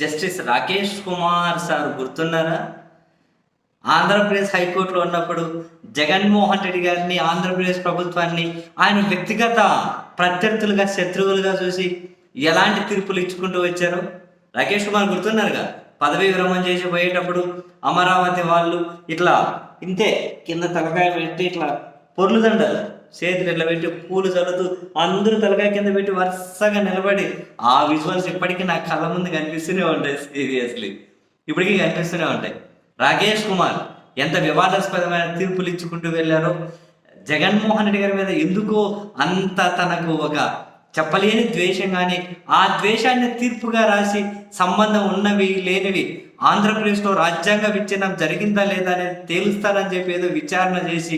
Justice Rakesh Kumar sir గుర్తున్నారా? ఆంధ్రప్రదేశ్ హైకోర్టులో ఉన్నప్పుడు జగన్మోహన్ రెడ్డి గారిని ఆంధ్రప్రదేశ్ ప్రభుత్వాన్ని ఆయన వ్యక్తిగత ప్రత్యర్థులుగా శత్రువులుగా చూసి ఎలాంటి తీర్పులు ఇచ్చుకుంటూ వచ్చారు? రాకేష్ కుమార్ గుర్తున్నారుగా? పదవి విరమణ చేసి పోయేటప్పుడు అమరావతి వాళ్ళు ఇట్లా ఇంతే కింద తలకాయ పెట్టి ఇట్లా పొర్లుదండారు చేతులు ఇట్లా పెట్టి పూలు చల్లుతూ అందరూ తలకాయ కింద పెట్టి వరుసగా నిలబడి ఆ విజువల్స్ ఇప్పటికీ నా కళ్ళ ముందు కనిపిస్తూనే ఉంటాయి సీరియస్లీ ఇప్పటికీ కనిపిస్తూనే ఉంటాయి. రాకేష్ కుమార్ ఎంత వివాదాస్పదమైన తీర్పులు ఇచ్చుకుంటూ వెళ్ళారో జగన్మోహన్ రెడ్డి గారి మీద ఎందుకో అంత తనకు ఒక చెప్పలేని ద్వేషం కానీ ఆ ద్వేషాన్ని తీర్పుగా రాసి సంబంధం ఉన్నవి లేనివి ఆంధ్రప్రదేశ్లో రాజ్యాంగ విచ్ఛిన్నం జరిగిందా లేదా అనేది తేలుస్తానని చెప్పి ఏదో విచారణ చేసి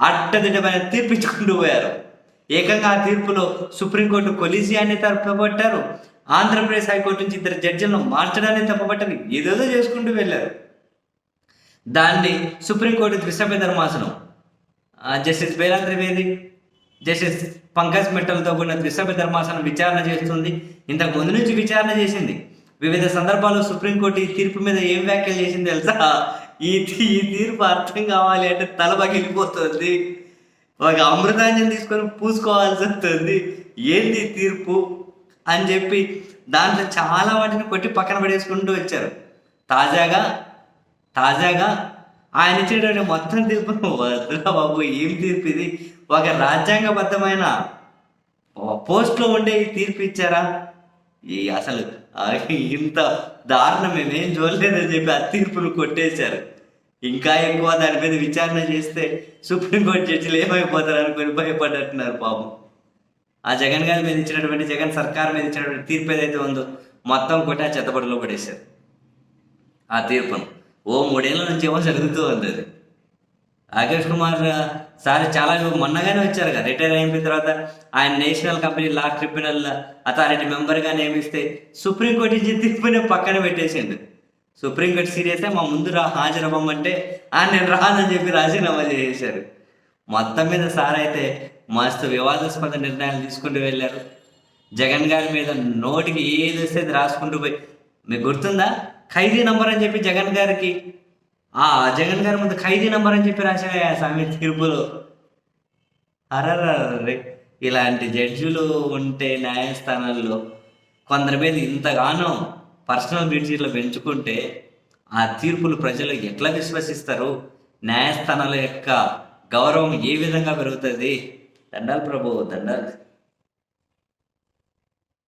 అడ్డదిడ్డమైన తీర్పు ఇచ్చుకుంటూ పోయారు. ఏకంగా ఆ తీర్పులో సుప్రీంకోర్టు కొలీజియాన్ని తప్పబట్టారు ఆంధ్రప్రదేశ్ హైకోర్టు నుంచి ఇద్దరు జడ్జిలను మార్చడాన్ని తప్పబట్టని ఏదేదో చేసుకుంటూ వెళ్ళారు. దాన్ని సుప్రీంకోర్టు ద్విసభ్య ధర్మాసనం. ఆ, జస్టిస్ బేలా త్రివేది జస్టిస్ పంకజ్ మిట్టలతో కూడిన ద్విసభ్య ధర్మాసనం విచారణ చేస్తుంది. ఇంతకు ముందు నుంచి విచారణ చేసింది. వివిధ సందర్భాల్లో సుప్రీంకోర్టు ఈ తీర్పు మీద ఏం వ్యాఖ్యలు చేసింది తెలుసా? ఈ తీ- ఈ తీర్పు అర్థం కావాలి అంటే తల పగిలిపోతుంది. ఒక అమృతాంజన్ తీసుకొని పూసుకోవాల్సి వస్తుంది. ఏంది తీర్పు? అని చెప్పి దాంట్లో చాలా వాటిని కొట్టి పక్కన పడేసుకుంటూ వచ్చారు. తాజాగా తాజాగా ఆయన ఇచ్చేటువంటి మొత్తం తీర్పును వద్దురా బాబు ఏం తీర్పు ఇది? ఒక రాజ్యాంగబద్ధమైన పోస్ట్లో ఉండే ఈ తీర్పు ఇచ్చారా? ఈ అసలు ఇంత దారుణం మేమేం చూడలేదని చెప్పి ఆ తీర్పును కొట్టేశారు. ఇంకా ఎక్కువ దాని మీద విచారణ చేస్తే సుప్రీంకోర్టు జడ్జిలు ఏమైపోతారు అనుకుని భయపడ్డట్టున్నారు పాపం. ఆ జగన్ గారి మీద ఇచ్చినటువంటి జగన్ సర్కార్ మీద ఇచ్చినటువంటి తీర్పు ఏదైతే ఉందో మొత్తం కొట్టి ఆ చెత్తబడిలో పడేశారు. ఆ తీర్పును ఓ మూడేళ్ళ నుంచి ఏమో జరుగుతూ ఉంది అది. రాకేష్ కుమార్ సార్ చాలా మొన్నగానే వచ్చారు కదా రిటైర్ అయిపోయిన తర్వాత ఆయన national company law tribunal authority మెంబర్గా నియమిస్తే సుప్రీంకోర్టు ఇచ్చి తీర్పునే పక్కన పెట్టేసిండు. సుప్రీంకోర్టు సీరియస్ మా ముందు రా హాజరవ్వమంటే ఆ నేను రానని చెప్పి రాజీనామా చేశారు మొత్తం మీద సార్ అయితే మస్తు వివాదాస్పద నిర్ణయాలు తీసుకుంటూ వెళ్ళారు. జగన్ గారి మీద నోటికి ఏది వస్తే రాసుకుంటూ పోయి మీకు గుర్తుందా? ఖైదీ నంబర్ అని చెప్పి జగన్ గారికి ఆ జగన్ గారి ముందు ఖైదీ నంబర్ అని చెప్పి రాశాడే ఆ స్వామి తీర్పులో. అరరే ఇలాంటి జడ్జిలు ఉంటే న్యాయస్థానాల్లో కొందరి మీద ఇంతగానో పర్సనల్ బ్యూటీలో పెంచుకుంటే ఆ తీర్పులు ప్రజలు ఎట్లా విశ్వసిస్తారు? న్యాయస్థానాల యొక్క గౌరవం ఏ విధంగా పెరుగుతుంది? దండాలు ప్రభు దండాలు.